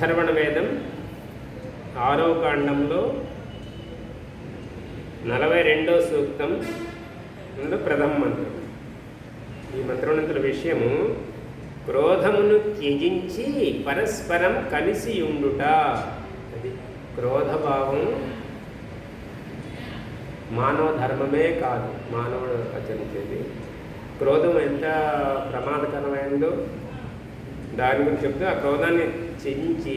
అథర్వణ వేదం ఆరో కాండంలో నలభై రెండో సూక్తం ప్రథమ మంత్రం. ఈ మంత్రోన్నతుల విషయము క్రోధమును త్యజించి పరస్పరం కలిసి ఉండుట. అది క్రోధభావం మానవ ధర్మమే కాదు మానవుడు ఆచరించేది క్రోధం ఎంత ప్రమాదకరమైందో దాని గురించి చెప్తూ ఆ క్రోధాన్ని త్యజించి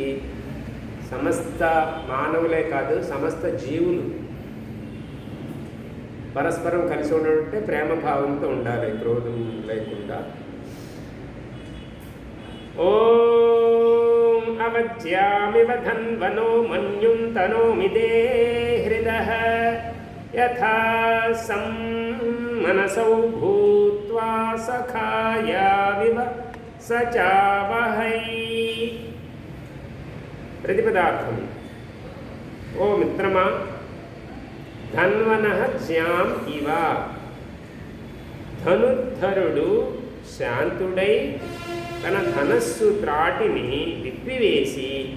సమస్త మానవులే కాదు సమస్త జీవులు పరస్పరం కలిసి ఉండాలంటే ప్రేమ భావంతో ఉండాలి క్రోధం లేకుండా. ఓం అవజ్యామివ ధన్వనో మన్యుం తనోమి దే యథా సం మనసౌ భూత్వా సఖాయావివ సచావహై. ప్రతిపదార్థం. ఓ మిత్రమా ధన్వన జ్యాం ఇవ. ధనుద్ధరుడు శాంతుడై తన ధనస్సు త్రాటిని విప్పివేసి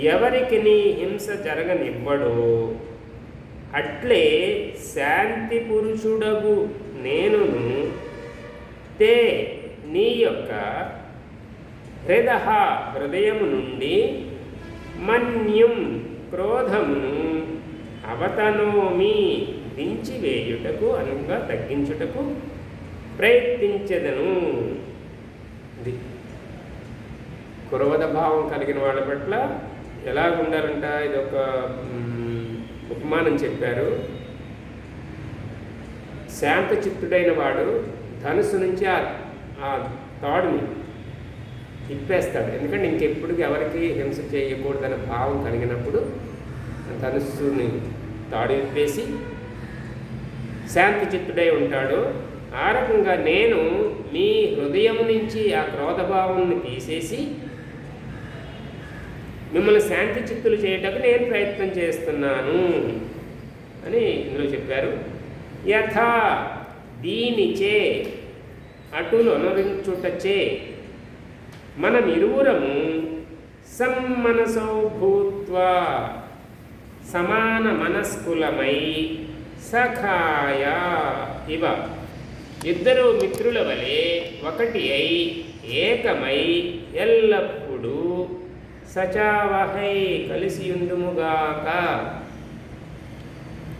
ఎవరికి నీ హింస జరగనివ్వడో? అట్లే శాంతి పురుషుడగు నేనును తే నీ యొక్క హృద హృదయము నుండి మన్యం క్రోధమును అవతనోమి దించివేయుటకు అనుగా తగ్గించుటకు ప్రయత్నించదను. ఇది క్రోధ భావం కలిగిన వాళ్ళ పట్ల ఎలా ఉండాలంట ఇది ఒక ఉపమానం చెప్పారు. శాంతచిత్తుడైన వాడు ధనుసు నుంచి ఆ ఆ తాడుని తిప్పేస్తాడు. ఎందుకంటే ఇంకెప్పుడు ఎవరికి హింస చేయకూడదనే భావం కలిగినప్పుడు ధనుస్సుని తాడు విప్పేసి శాంతి చిత్తుడై ఉంటాడు. ఆ రకంగా నేను మీ హృదయం నుంచి ఆ క్రోధభావాన్ని తీసేసి మిమ్మల్ని శాంతి చిత్తులు చేయటకు నేను ప్రయత్నం చేస్తున్నాను అని ఇందులో చెప్పారు. యథా దీనిచే అటులు అనురించుటచే మనం ఇరువురము సమ్మనసౌ భూత్వా సమాన మనస్కులమై సఖాయ ఇవ. ఇద్దరు మిత్రుల వలె ఒకటి అయి ఏకమై ఎల్లప్పుడూ సచావహై కలిసియుండుముగాక.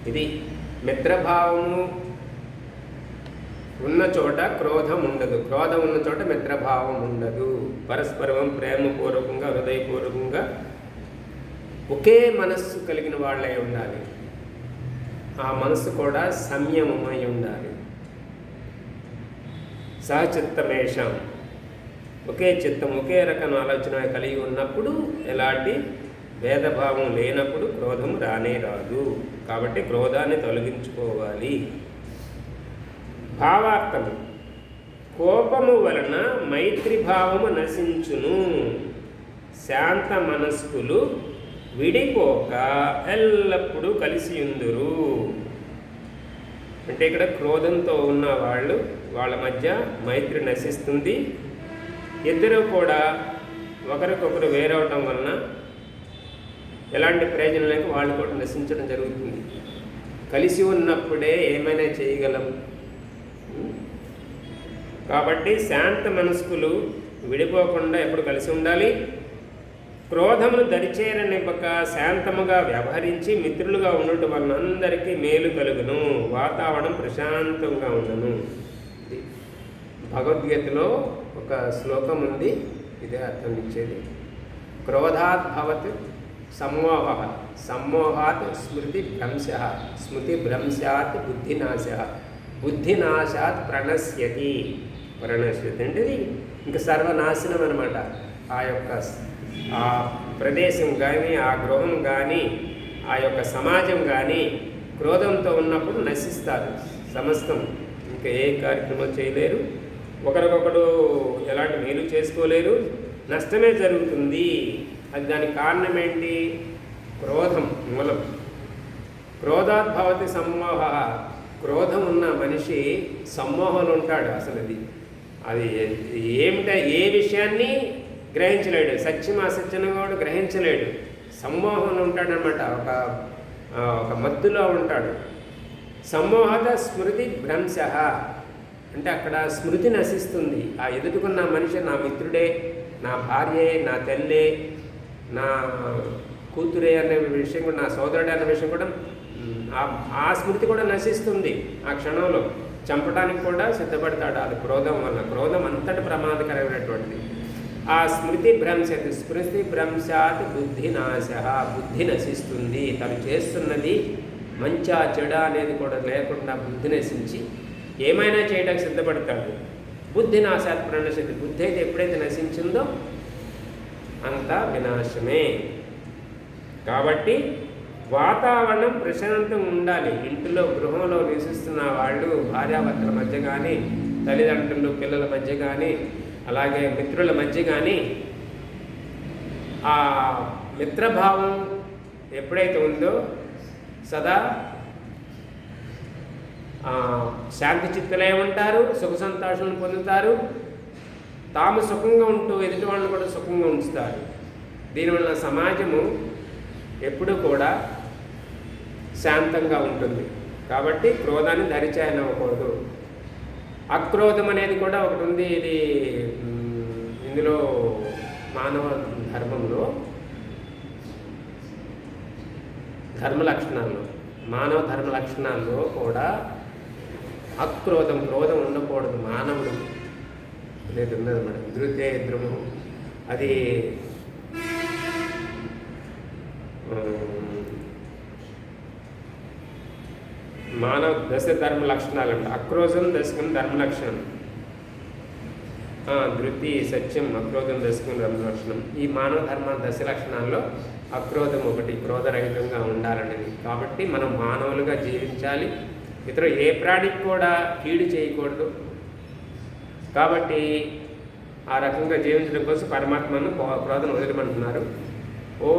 ఇది మిత్రభావము చోట క్రోధం ఉండదు క్రోధం ఉన్న చోట మిత్రభావం ఉండదు పరస్పరం ప్రేమపూర్వకంగా హృదయపూర్వకంగా ఒకే మనస్సు కలిగిన వాళ్ళే ఉండాలి. ఆ మనస్సు కూడా సంయమమై ఉండాలి. సహచిత్తమేషం. ఒకే చిత్తం ఒకే రకం ఆలోచన కలిగి ఉన్నప్పుడు ఎలాంటి భేదభావం లేనప్పుడు క్రోధం రానే రాదు. కాబట్టి క్రోధాన్ని తొలగించుకోవాలి. భావార్థం కోపము వలన మైత్రి భావము నశించును. శాంత మనస్కులు విడిపోక ఎల్లప్పుడూ కలిసి ఉందురు అంటే ఇక్కడ క్రోధంతో ఉన్న వాళ్ళు వాళ్ళ మధ్య మైత్రి నశిస్తుంది. ఇద్దరు కూడా ఒకరికొకరు వేరవటం వలన ఎలాంటి ప్రయోజనం లేక వాళ్ళు కూడా నశించడం జరుగుతుంది. కలిసి ఉన్నప్పుడే ఏమైనా చేయగలం. కాబట్టి శాంత మనస్కులు విడిపోకుండా ఎప్పుడు కలిసి ఉండాలి? క్రోధమును దరిచేరనివ్వక శాంతముగా వ్యవహరించి మిత్రులుగా ఉండటం వలన అందరికీ మేలు కలుగును. వాతావరణం ప్రశాంతంగా ఉండను. భగవద్గీతలో ఒక శ్లోకం ఉంది. ఇదే అర్థం ఇచ్చేది. క్రోధాత్ భవత్ సమ్మోహ సమ్మోహాత్ స్మృతి భ్రంశ స్మృతి భ్రంశాత్ బుద్ధినాశ బుద్ధినాశాత్ ప్రణశ్యతి. ప్రణశ్యతి అంటే ఇంకా సర్వనాశనం అనమాట ఆ యొక్క ఆ ప్రదేశం కానీ ఆ గృహం కానీ ఆ యొక్క సమాజం కానీ క్రోధంతో ఉన్నప్పుడు నశిస్తారు సమస్తం. ఇంకా ఏ కార్యక్రమం చేయలేరు. ఒకరికొకరు ఎలాంటి మేలు చేసుకోలేరు. నష్టమే జరుగుతుంది. అది దానికి కారణం ఏంటి క్రోధం మూలం. క్రోధాద్భవతి సమ్మోహ. క్రోధం ఉన్న మనిషి సమ్మోహంలో ఉంటాడు అసలు అది అది ఏమిట ఏ విషయాన్ని గ్రహించలేడు. సత్యం అసత్యం కూడా గ్రహించలేడు. సమ్మోహం ఉంటాడనమాట. ఒక ఒక మత్తులో ఉంటాడు. సమ్మోహత స్మృతి భ్రంశ. అంటే అక్కడ స్మృతి నశిస్తుంది. ఆ ఎదుటికున్న మనిషి నా మిత్రుడే నా భార్యే నా తల్లే నా కూతురే అనే విషయం కూడా నా సోదరుడే అనే విషయం కూడా ఆ- ఆ స్మృతి కూడా నశిస్తుంది ఆ క్షణంలో. చంపడానికి కూడా సిద్ధపడతాడు అది క్రోధం వల్ల. క్రోధం అంతటి ప్రమాదకరమైనటువంటిది. ఆ స్మృతి భ్రంశతి స్మృతి భ్రంశాత్ బుద్ధి నాశ. బుద్ధి నశిస్తుంది. తను చేస్తున్నది మంచా చెడ అనేది కూడా లేకుండా బుద్ధి నశించి ఏమైనా చేయడానికి సిద్ధపడతాడు. బుద్ధి నాశాత్ ప్రణశతి. బుద్ధి అయితే ఎప్పుడైతే నశించిందో అంతా వినాశమే. కాబట్టి వాతావరణం ప్రశాంతంగా ఉండాలి. ఇంటిలో గృహంలో నివసిస్తున్న వాళ్ళు భార్యాభర్తల మధ్య కానీ తల్లిదండ్రులు పిల్లల మధ్య కానీ అలాగే మిత్రుల మధ్య కానీ ఆ మిత్రభావం ఎప్పుడైతే ఉందో సదా శాంతి చిత్తులే ఉంటారు సుఖ సంతోషాలను పొందుతారు. తాము సుఖంగా ఉంటూ ఎదుటి వాళ్ళని కూడా సుఖంగా ఉంచుతారు. దీనివల్ల సమాజము ఎప్పుడూ కూడా శాంతంగా ఉంటుంది. కాబట్టి క్రోధాన్ని దరిచేయనవ్వకూడదు అక్రోధం అనేది కూడా ఒకటి ఉంది. ఇది ఇందులో మానవ ధర్మంలో ధర్మ లక్షణాల్లో మానవ ధర్మ లక్షణాల్లో కూడా అక్రోధం క్రోధం ఉండకూడదు మానవుడు. అనేది ఉన్నది మేడం ధృతే ద్రుము. అది మానవ దశ ధర్మ లక్షణాలు అంట అక్రోధం దశకం ధర్మ లక్షణం. ధృతి సత్యం అక్రోధం దశకం ధర్మ లక్షణం. ఈ మానవ ధర్మ దశ లక్షణాల్లో అక్రోధం ఒకటి క్రోధరహితంగా ఉండాలనేది. కాబట్టి మనం మానవులుగా జీవించాలి. ఇతర ఏ ప్రాణికి కూడా కీడు చేయకూడదు. కాబట్టి ఆ రకంగా జీవించడం కోసం పరమాత్మను క్రోధం వదిలిమంటున్నారు. ఓ